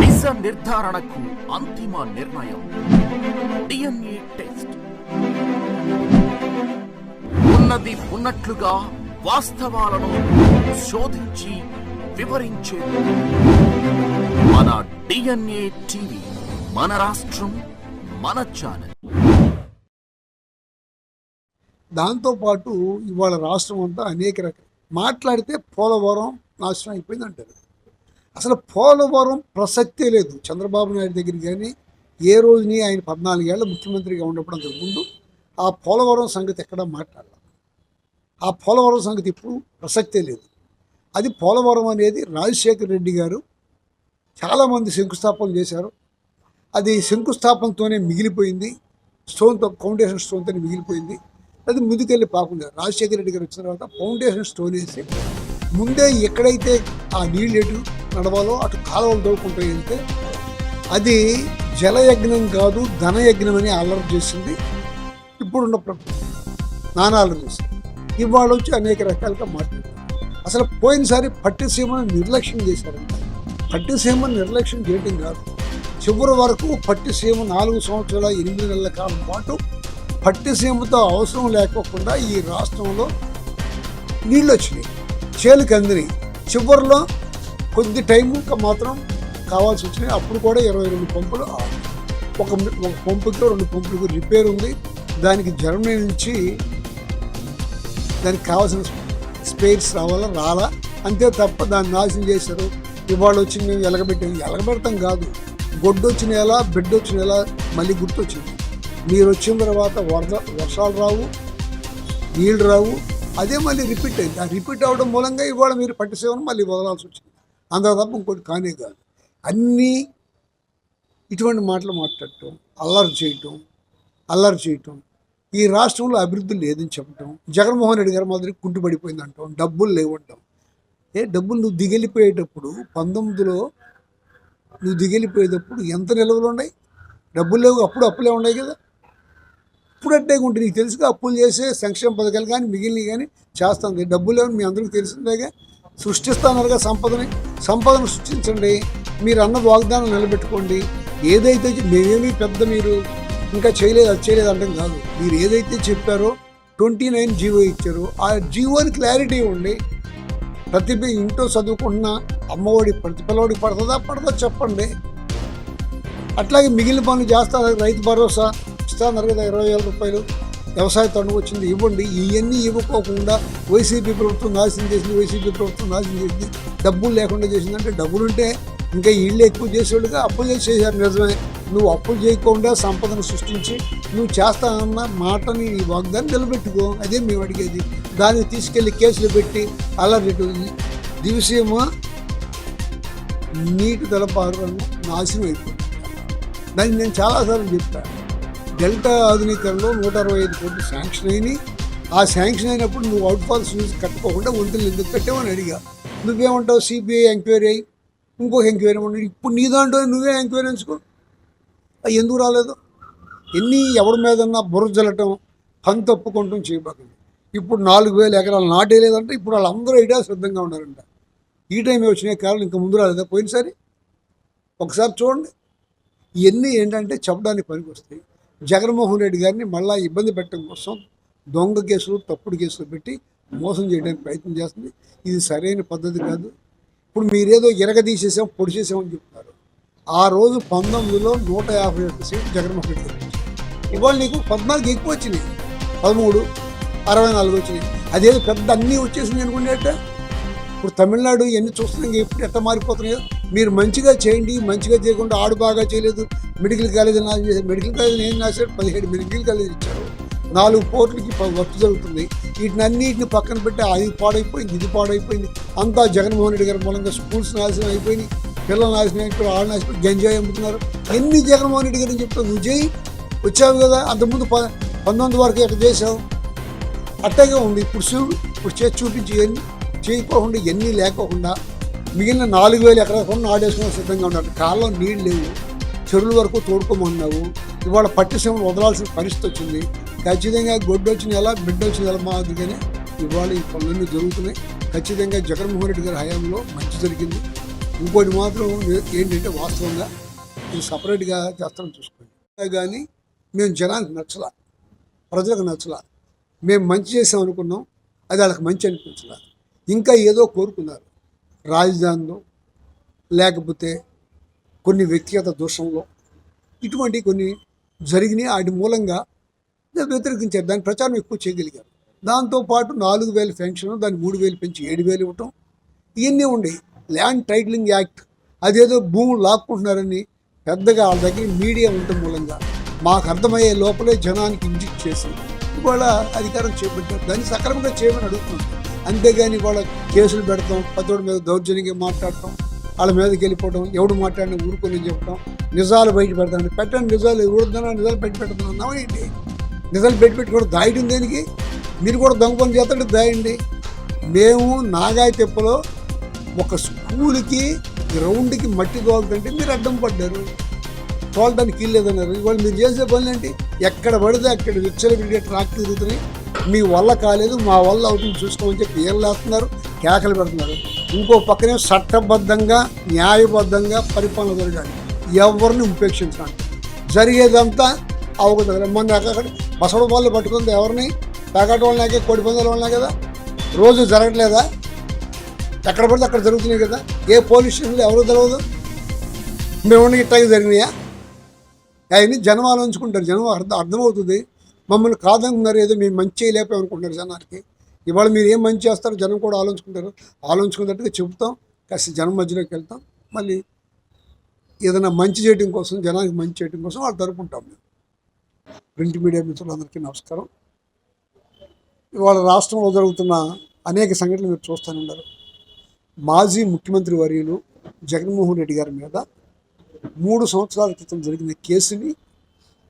నిజ నిర్ధారణకు అంతిమ నిర్ణయం. DNA test. ఉన్నది ఉన్నట్లుగా వాస్తవాలను శోధించి వివరించే మన డిఎన్ఏ టీవీ మన రాష్ట్రం మన ఛానల్. దాంతోపాటు ఇవాళ రాష్ట్రం అంతా అనేక రకాల మాట్లాడితే పోలవరం నాశనం అయిపోయింది అంటారు అసలు పోలవరం ప్రసక్తే లేదు. చంద్రబాబు నాయుడు దగ్గర కానీ ఏ రోజుని ఆయన పద్నాలుగేళ్ళ ముఖ్యమంత్రిగా ఉన్నప్పుడు అంతకుముందు ఆ పోలవరం సంగతి ఎక్కడా మాట్లాడాలి? ఆ పోలవరం సంగతి ఇప్పుడు ప్రసక్తే లేదు. అది పోలవరం అనేది రాజశేఖర రెడ్డి గారు చాలామంది శంకుస్థాపన చేశారు. అది శంకుస్థాపనతోనే మిగిలిపోయింది. స్టోన్తో ఫౌండేషన్ స్టోన్తోనే మిగిలిపోయింది. అది ముందుకెళ్ళి పాకుండా రాజశేఖర రెడ్డి గారు వచ్చిన తర్వాత ఫౌండేషన్ స్టోన్ వేసి ముందే ఎక్కడైతే ఆ నీళ్ళు ఎటు నడవాలో అటు కాలువలు దవ్వుకుంటూ వెళ్తే అది జలయజ్ఞం కాదు ధనయజ్ఞం అని అల్లరి చేసింది. ఇప్పుడున్న ప్రభుత్వం నానాలు చేసింది ఇవాళ వచ్చి అనేక రకాలుగా మాట్లాడారు అసలు పోయినసారి పట్టిసీమను నిర్లక్ష్యం చేశారంట పట్టిసీమను నిర్లక్ష్యం చేయటం కాదు. చివరి వరకు పట్టిసీమ నాలుగు సంవత్సరాల ఎనిమిది నెలల కాలం పాటు పట్టిసీమతో అవసరం లేకోకుండా ఈ రాష్ట్రంలో నీళ్ళు వచ్చినాయి చేలుకి అందినాయి చివరిలో కొద్ది టైం మాత్రం కావాల్సి వచ్చినాయి అప్పుడు కూడా ఇరవై రెండు పంపులు ఒక ఒక పంపుకి రెండు పంపులకు రిపేర్ ఉంది. దానికి జర్మనీ నుంచి దానికి కావాల్సిన స్పేర్స్ రావాలా రాలా? అంతే తప్ప దాన్ని నాశనం చేశారు. ఇవాళ వచ్చి మేము ఎలగబెట్టాము ఎలగబెడతాం కాదు. గొడ్డు వచ్చిన ఎలా బిడ్డ వచ్చిన ఎలా మళ్ళీ గుర్తొచ్చింది. మీరు వచ్చిన తర్వాత వరద వర్షాలు రావు నీళ్ళు రావు. అదే మళ్ళీ రిపీట్ అయింది. ఆ రిపీట్ అవడం మూలంగా ఇవాళ మీరు పట్టి సేవను మళ్ళీ వదలాల్సి వచ్చింది. అంత తప్ప ఇంకోటి కానే కాదు. అన్నీ ఇటువంటి మాటలు మాట్లాడటం అల్లరి చేయటం అల్లరి చేయటం ఈ రాష్ట్రంలో అభివృద్ధి లేదని చెప్పటం జగన్మోహన్ రెడ్డి గారు మాదిరి కుంటుపడిపోయింది అంటాం డబ్బులు లేవంటాం ఏ డబ్బులు నువ్వు దిగెళ్ళిపోయేటప్పుడు పంతొమ్మిదిలో నువ్వు దిగెళ్ళిపోయేటప్పుడు ఎంత నిల్వలు ఉన్నాయి? డబ్బులు లేవు అప్పుడు అప్పులే ఉన్నాయి కదా. అప్పుడట్టే ఉంటే నీకు తెలుసుగా అప్పులు చేసే సంక్షేమ పథకాలు కానీ మిగిలినవి కానీ చేస్తుంది డబ్బులు లేవని మీ అందరికీ తెలిసిందేగా సృష్టిస్తానరుగా సంపదని. సంపదను సృష్టించండి. మీరు అన్న వాగ్దానం నిలబెట్టుకోండి. ఏదైతే చె- మేమేమీ పెద్ద మీరు ఇంకా చేయలేదు అది చేయలేదు అంటాం కాదు. మీరు ఏదైతే చెప్పారో ట్వంటీ నైన్ జీవో ఇచ్చారో ఆ జీవోని క్లారిటీ ఉండి ప్రతి ఇంట్లో చదువుకుంటున్న అమ్మఒడి ప్రతి పిల్లవాడికి పడుతుందా? పడదా? చెప్పండి. అట్లాగే మిగిలిన పనులు చేస్తారు? రైతు భరోసా ఇస్తున్నారు కదా ఇరవై వేల రూపాయలు. వ్యవసాయ తండ్రి వచ్చింది ఇవ్వండి. ఇవన్నీ ఇవ్వకోకుండా వైసీపీ ప్రభుత్వం నాశనం చేసింది వైసీపీ ప్రభుత్వం నాశనం చేసింది. డబ్బులు లేకుండా చేసిందంటే డబ్బులు ఉంటే ఇంకా ఇళ్ళు ఎక్కువ చేసేవాళ్ళుగా అప్పులు చేసి చేశారు నిజమే. నువ్వు అప్పులు చేయకుండా సంపదను సృష్టించి నువ్వు చేస్తానన్న మాటని నీ వాగ్దాన్ని నిలబెట్టుకో. అదే మేము అడిగేది. దాన్ని తీసుకెళ్ళి కేసులు పెట్టి అలా దివిసీమ నీటి తలపారు నాశనం అయిపోయింది. దాన్ని నేను చాలాసార్లు చెప్పాను. డెల్టా ఆధునీకరణలో నూట అరవై ఐదు కోట్లు శాంక్షన్ అయినాయి. ఆ శాంక్షన్ అయినప్పుడు నువ్వు అవుట్ ఫాల్స్ ఫీజు కట్టుకోకుండా వంతులు ఎందుకు కట్టావని అడిగా. నువ్వేమంటావు సిబిఐ ఎంక్వైరీ అయ్యి? ఇంకొక ఎంక్వైరీ ఏమన్నా ఇప్పుడు నీ దాంట్లో నువ్వే ఎంక్వైరీ ఎంచుకో. అది ఎందుకు రాలేదు? ఎన్ని ఎవరి మీదన్నా బుర్ర పని తప్పుకుంటాం చేయబాకండి. ఇప్పుడు నాలుగు వేల ఎకరాలు నాటేయలేదంటే ఇప్పుడు వాళ్ళందరూ ఐడియా సిద్ధంగా ఉన్నారంట. ఈ టైం వచ్చినాయి కారణం ఇంకా ముందు రాలేదా? పోయినసారి? ఒకసారి చూడండి. ఇవన్నీ ఏంటంటే చెప్పడానికి పనికి వస్తాయి. జగన్మోహన్ రెడ్డి గారిని మళ్ళా ఇబ్బంది పెట్టడం కోసం దొంగ కేసులు తప్పుడు కేసులు పెట్టి మోసం చేయడానికి ప్రయత్నం చేస్తుంది. ఇది సరైన పద్ధతి కాదు. ఇప్పుడు మీరేదో ఇరగదీసేసాం పొడి చేసామని చెప్తున్నారు. ఆ రోజు పంతొమ్మిదిలో నూట యాభై ఒక్క సీట్లు జగన్మోహన్ రెడ్డి గారు ఇచ్చారు. ఇవాళ నీకు పద్నాలుగు ఎక్కువ వచ్చినాయి. పదమూడు అరవై నాలుగు వచ్చినాయి. అదేదో పెద్ద అన్నీ వచ్చేసింది అనుకునేట. ఇప్పుడు తమిళనాడు ఎన్ని చూస్తున్నాం ఇప్పుడు ఎట్లా మారిపోతున్నాయో. మీరు మంచిగా చేయండి మంచిగా చేయకుండా ఆడు బాగా చేయలేదు. మెడికల్ కాలేజ్ నాశనం చేశారు మెడికల్ కాలేజ్ ఏం రాశారు పదిహేడు మెడికల్ కాలేజ్ ఇచ్చారు నాలుగు పోర్టులకి వర్క్ జరుగుతుంది వీటిని అన్నిటిని పక్కన పెట్టి అది పాడైపోయింది ఇది పాడైపోయింది. అంతా జగన్మోహన్ రెడ్డి గారి మూలంగా స్కూల్స్ నాశనం అయిపోయినాయి. పిల్లలు నాశనం అయిపోయి ఆడ నాశనం గంజాయి అమ్ముతున్నారు. ఎన్ని జగన్మోహన్ రెడ్డి గారిని చెప్తావు? నువ్వు చేయి వచ్చావు కదా అంతకుముందు ప పంతొమ్మిది వరకు ఎక్కడ చేసావు అట్టగే ఉంది ఇప్పుడు ఇప్పుడు చేసి చూపించి ఎన్ని చేయకోకుండా ఎన్ని లేకోకుండా మిగిలిన నాలుగు వేలు ఎకరాలు కూడా ఆడేసుకుని సిద్ధంగా ఉన్నారు కాలంలో నీళ్ళు లేవు. చెరువుల వరకు తోడుకోమన్నావు ఇవాళ పట్టిసీమలు వదలాల్సిన పరిస్థితి వచ్చింది. ఖచ్చితంగా గొడ్డు వచ్చిన ఎలా బిడ్డ వచ్చిన ఎలా మాదిరిగానే ఇవాళ ఈ పనులన్నీ జరుగుతున్నాయి. ఖచ్చితంగా జగన్మోహన్ రెడ్డి గారి హయాంలో మంచి జరిగింది. ఇంకోటి మాత్రం ఏంటంటే వాస్తవంగా ఇది సపరేట్గా చేస్తాం చూసుకోండి. కానీ మేము జనానికి నచ్చలా. ప్రజలకు నచ్చలా. మేము మంచి చేసాం అనుకున్నాం అది వాళ్ళకి మంచి అనిపించలా. ఇంకా ఏదో కోరుకున్నారు. రాజధానిలో లేకపోతే కొన్ని వ్యక్తిగత దోషంలో ఇటువంటి కొన్ని జరిగినాయి. వాటి మూలంగా వ్యతిరేకించారు దాని ప్రచారం ఎక్కువ చేయగలిగారు దాంతోపాటు నాలుగు వేల పెన్షన్ దాన్ని మూడు వేలు పెంచి ఏడు వేలు ఇవ్వటం ఇవన్నీ ఉండేవి. ల్యాండ్ టైటిలింగ్ యాక్ట్ అదేదో భూములు లాక్కుంటున్నారని పెద్దగా వాళ్ళ దగ్గర మీడియా ఉండటం మూలంగా మాకు అర్థమయ్యే లోపలే జనానికి ఇంజిట్ చేసి ఇవాళ అధికారం చేపట్టారు. దాన్ని సక్రమంగా చేయమని అడుగుతున్నాం అంతేగాని వాళ్ళ కేసులు పెడతాం పతోడి మీద దౌర్జన్యంగా మాట్లాడటం వాళ్ళ మీదకి వెళ్ళిపోవడం ఎవడు మాట్లాడిన ఊరుకొని చెప్పడం నిజాలు బయట పెడతాను పెట్టండి నిజాలు ఎవరుద్దన్నా నిజాలు పెట్టి పెడుతున్నాం ఏంటి నిజాలు పెట్టి పెట్టి కూడా దాయటం దేనికి? మీరు కూడా దొంగ పని చేస్తాడు దాయండి. మేము నాగాయ తెప్పలో ఒక స్కూల్కి గ్రౌండ్కి మట్టి తోలుతుంటే మీరు అడ్డం పడ్డారు. తోలడానికి ఇల్లేదన్నారు ఇవాళ మీరు చేసే పనులు ఏంటి ఎక్కడ పడితే అక్కడ విచ్చలవిడిగా ట్రాక్ తిరుగుతున్నాయి. మీ వల్ల కాలేదు మా వల్ల అవుతుంది చూసుకోమని చెప్పి ఏళ్ళేస్తున్నారు కేకలు పెడుతున్నారు. ఇంకో పక్కనే చట్టబద్ధంగా న్యాయబద్ధంగా పరిపాలన జరగాలి. ఎవరిని ఉపేక్షించాలి జరిగేదంతా అవగతగల మొన్న అక్కడ బసవడ వాళ్ళు పట్టుకుంది ఎవరిని? పేకాట వాళ్ళకే కోడి పందాల వాళ్ళనే కదా? రోజు జరగట్లేదా? ఎక్కడ పడితే అక్కడ జరుగుతున్నాయి కదా? ఏ పోలీస్ స్టేషన్లో ఎవరు తెలియదు మేము ఇట్లాగే జరిగినాయా? అవన్నీ జనం ఆలోచించుకుంటారు జనం అర్థం అర్థమవుతుంది. మమ్మల్ని కాదనుకున్నారు ఏదో మేము మంచి చేయలేకపోయాం జనానికి ఇవాళ మీరు ఏం మంచి చేస్తారో జనం కూడా ఆలోచించుకుంటారు. ఆలోచించుకున్నట్టుగా చెబుతాం. కాస్త జనం మధ్యలోకి వెళ్తాం. మళ్ళీ ఏదైనా మంచి చేయడం కోసం జనానికి మంచి చేయడం కోసం వాళ్ళు తరుపుకుంటాం మేము. ప్రింట్ మీడియా మిత్రులందరికీ నమస్కారం. ఇవాళ రాష్ట్రంలో జరుగుతున్న అనేక సంఘటనలు మీరు చూస్తూనే ఉన్నారు. మాజీ ముఖ్యమంత్రి వర్యులు జగన్మోహన్ రెడ్డి గారి మీద మూడు సంవత్సరాల క్రితం జరిగిన కేసుని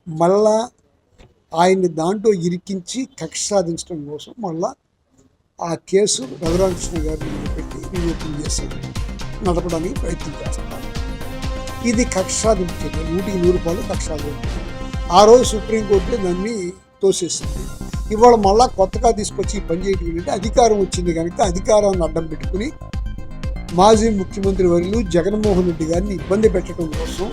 మళ్ళా ఆయన్ని దాంట్లో ఇరికించి కక్ష సాధించడం కోసం మళ్ళా ఆ కేసు రఘురామకృష్ణ గారిని పెట్టి రివ్యూటింగ్ చేసి నడపడానికి ప్రయత్నం చేస్తున్నారు. ఇది కక్ష సాధింపు చర్య నూటికి నూరు రూపాయలు కక్ష సాధింపు ఆ రోజు సుప్రీంకోర్టు దాన్ని తోసేసింది. ఇవాళ మళ్ళా కొత్తగా తీసుకొచ్చి ఈ పని చేయడం ఏంటంటే అధికారం వచ్చింది కనుక అధికారాన్ని అడ్డం పెట్టుకుని మాజీ ముఖ్యమంత్రి వర్యులు జగన్మోహన్ రెడ్డి గారిని ఇబ్బంది పెట్టడం కోసం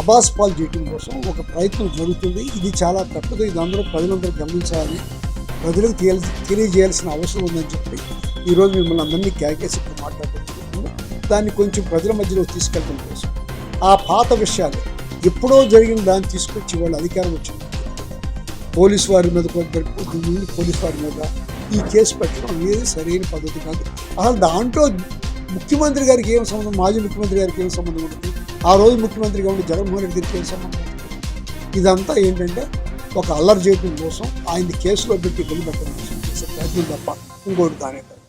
అబాస్ పాలు చేయడం కోసం ఒక ప్రయత్నం జరుగుతుంది. ఇది చాలా తప్పదు. ఇది అందరూ ప్రజలందరూ గమనించాలి. ప్రజలకు తెలియ తెలియజేయాల్సిన అవసరం ఉందని చెప్పి ఈరోజు మిమ్మల్ని అందరినీ క్యాకేసి మాట్లాడుకుంటున్నాము మాట్లాడుతున్నాము దాన్ని కొంచెం ప్రజల మధ్యలో తీసుకెళ్ళడం కోసం. ఆ పాత విషయాలు ఎప్పుడో జరిగిన దాన్ని తీసుకొచ్చి వాళ్ళు అధికారం వచ్చింది పోలీసు వారి మీద కొందరు పోలీసు వారి మీద ఈ కేసు పెట్టడం అనేది సరైన పద్ధతి కాదు. అసలు దాంట్లో ముఖ్యమంత్రి గారికి ఏం సంబంధం? మాజీ ముఖ్యమంత్రి గారికి ఏం సంబంధం ఉంటుంది? ఆ రోజు ముఖ్యమంత్రిగా ఉండి జగన్మోహన్ రెడ్డి గారికి సంబంధం? ఇదంతా ఏంటంటే ఒక అల్లరి చేయడం కోసం ఆయన్ని కేసులో పెట్టి వెళ్ళిపెట్టడం కోసం చేసే ప్రయత్నం తప్ప ఇంకోటి కానే కాదు.